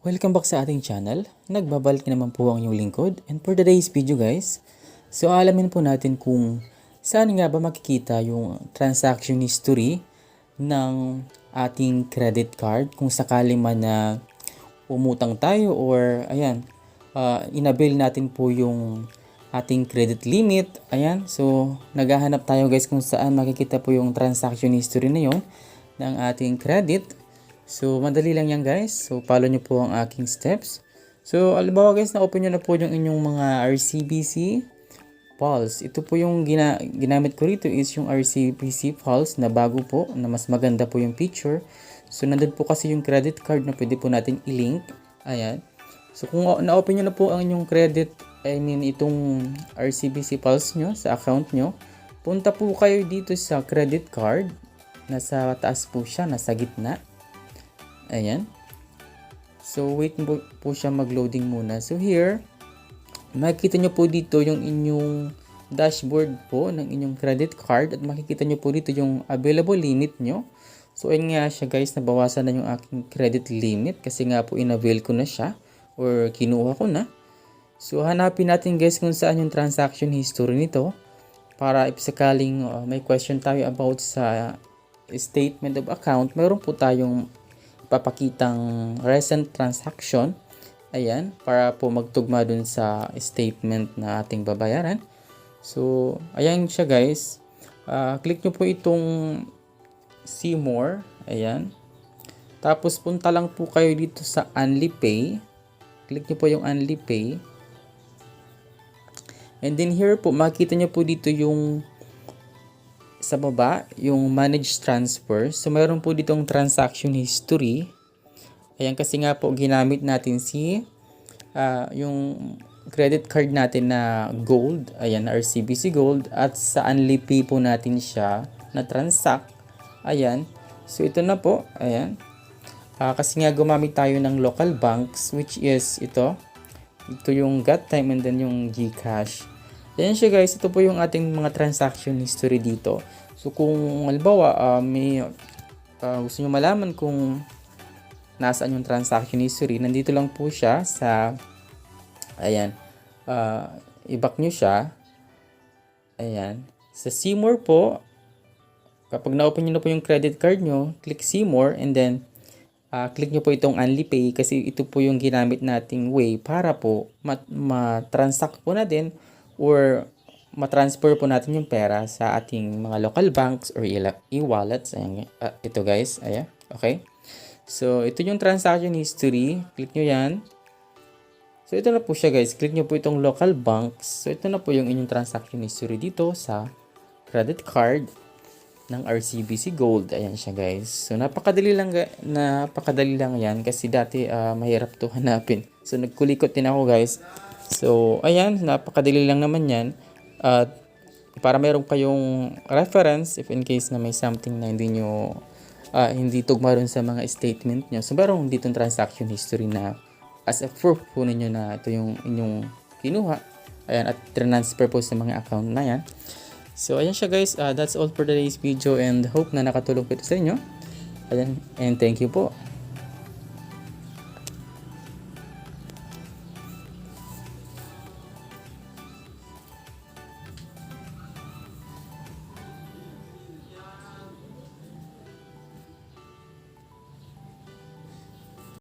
Welcome back sa ating channel. Nagbabalik naman po ang inyong lingkod. And for today's video guys, so alamin po natin kung saan nga ba makikita yung transaction history ng ating credit card kung sakali man na umutang tayo or ayan, uh, inabil natin po yung ating credit limit. Ayan, so naghahanap tayo guys kung saan makikita po yung transaction history na yon ng ating credit. So, madali lang yan guys. So, follow nyo po ang aking steps. So, alimbawa guys, na-open nyo na po yung inyong mga RCBC Pulse. Ito po yung gina ginamit ko rito is yung RCBC Pulse na bago po, na mas maganda po yung picture. So, nandun po kasi yung credit card na pwede po natin i-link. Ayan. So, kung na-open nyo na po ang inyong credit, I mean, itong RCBC Pulse nyo sa account nyo, punta po kayo dito sa credit card. Nasa taas po siya, nasa gitna. Ayan. So, wait po, po siya mag-loading muna. So, here, makikita nyo po dito yung inyong dashboard po ng inyong credit card at makikita nyo po dito yung available limit nyo. So, ayun nga siya guys, nabawasan na yung aking credit limit kasi nga po inavail ko na siya or kinuha ko na. So, hanapin natin guys kung saan yung transaction history nito para if uh, may question tayo about sa statement of account, meron po tayong papakitang recent transaction. Ayan, para po magtugma dun sa statement na ating babayaran. So, ayan siya guys. Uh, click nyo po itong see more. Ayan. Tapos punta lang po kayo dito sa Only Pay. Click nyo po yung Only Pay. And then here po, makita nyo po dito yung sa baba, yung manage transfer. So, mayroon po ditong transaction history. Ayan, kasi nga po ginamit natin si uh, yung credit card natin na gold. Ayan, RCBC gold. At sa Unlipi po natin siya na transact. Ayan. So, ito na po. Ayan. Uh, kasi nga gumamit tayo ng local banks which is ito. Ito yung GotTime and then yung GCash. Ayan siya guys, ito po yung ating mga transaction history dito. So kung halimbawa uh, may uh, gusto nyo malaman kung nasaan yung transaction history, nandito lang po siya sa ayan, uh, i-back nyo siya. Ayan. Sa see more po, kapag na-open nyo na po yung credit card nyo, click see more and then uh, click nyo po itong Only Pay kasi ito po yung ginamit nating way para po ma-transact po natin or matransfer po natin yung pera sa ating mga local banks or e-wallets. Ayan, uh, ito guys, ayan, okay. So, ito yung transaction history. Click nyo yan. So, ito na po siya guys. Click nyo po itong local banks. So, ito na po yung inyong transaction history dito sa credit card ng RCBC Gold. Ayan siya guys. So, napakadali lang, napakadali lang yan kasi dati uh, mahirap to hanapin. So, nagkulikot din ako guys. So, ayan, napakadali lang naman yan. At para meron kayong reference if in case na may something na hindi nyo uh, hindi tugma rin sa mga statement nyo. So, meron dito transaction history na as a proof po ninyo na ito yung inyong kinuha. Ayan, at transfer po sa mga account na yan. So, ayan siya guys. Uh, that's all for today's video and hope na nakatulong po ito sa inyo. Ayan, and thank you po.